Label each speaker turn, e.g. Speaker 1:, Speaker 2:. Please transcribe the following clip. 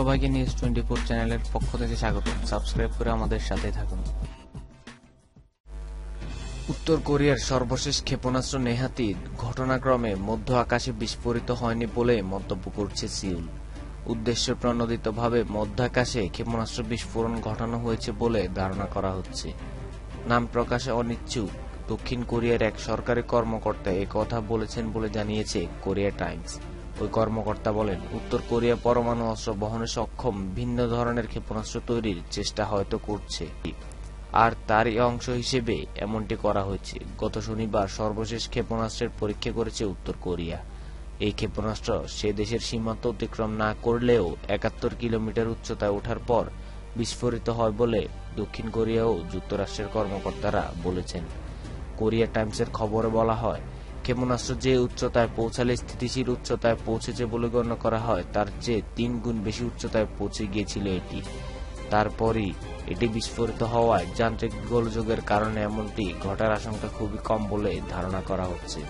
Speaker 1: সবাইকে news twenty four চ্যানেলের পক্ষ থেকে স্বাগত। সাবস্ক্রাইব করে আমাদের সাথে থাকুন। উত্তর কোরিয়ার সর্বশেষ ক্ষেপণাস্ত্র নেহাতি ঘটনাক্রমে মধ্য আকাশে বিস্ফোরিত হয়নি বলে মন্তব্য করছে সিউল উদ্দেশ্য প্রণোদিতভাবে মধ্যাকাশে ক্ষেপণাস্ত্র বিস্ফোরণ ঘটানো হয়েছে বলে ধারণা করা হচ্ছে। নাম প্রকাশে অনিচ্ছুক। দক্ষিণ কোরিয়ার এক সরকারি কর্মকর্তা কথা বলেছেন বলে জানিয়েছে কোরিয়া টাইমস। ওই কর্মকর্তা বলেন, উত্তর কোরিয়া পরমাণু অস্ত্র বহনে সক্ষম, ভিন্ন ধরনের ক্ষেপণাস্ত্র তৈরির চেষ্টা হয়তো করছে। আর তারই অংশ হিসেবে এমনটি করা হয়েছে। গত শনিবার সর্বশেষ ক্ষেপণাস্ত্রের পরীক্ষা করেছে উত্তর কোরিয়া। এই ক্ষেপণাস্ত্র সে দেশের সীমান্ত অতিক্রম না করলেও একাত্তর কিলোমিটার উচ্চতায় ওঠার পর বিস্ফোরিত হয় বলে দক্ষিণ কোরিয়া ও যুক্তরাষ্ট্রের কর্মকর্তারা বলেছেন। কোরিয়া টাইমসের খবরে বলা হয় ক্ষেপণাস্ত্র যে উচ্চতায় পৌঁছালে স্থিতিশীল উচ্চতায় পৌঁছেছে বলে গণ্য করা হয়, তার চেয়ে তিন গুণ বেশি উচ্চতায় পৌঁছে গিয়েছিল এটি। তারপরই এটি বিস্ফোরিত হওয়ায় যান্ত্রিক গোলযোগের কারণে এমনটি ঘটার আশঙ্কা খুবই কম বলে ধারণা করা হচ্ছে।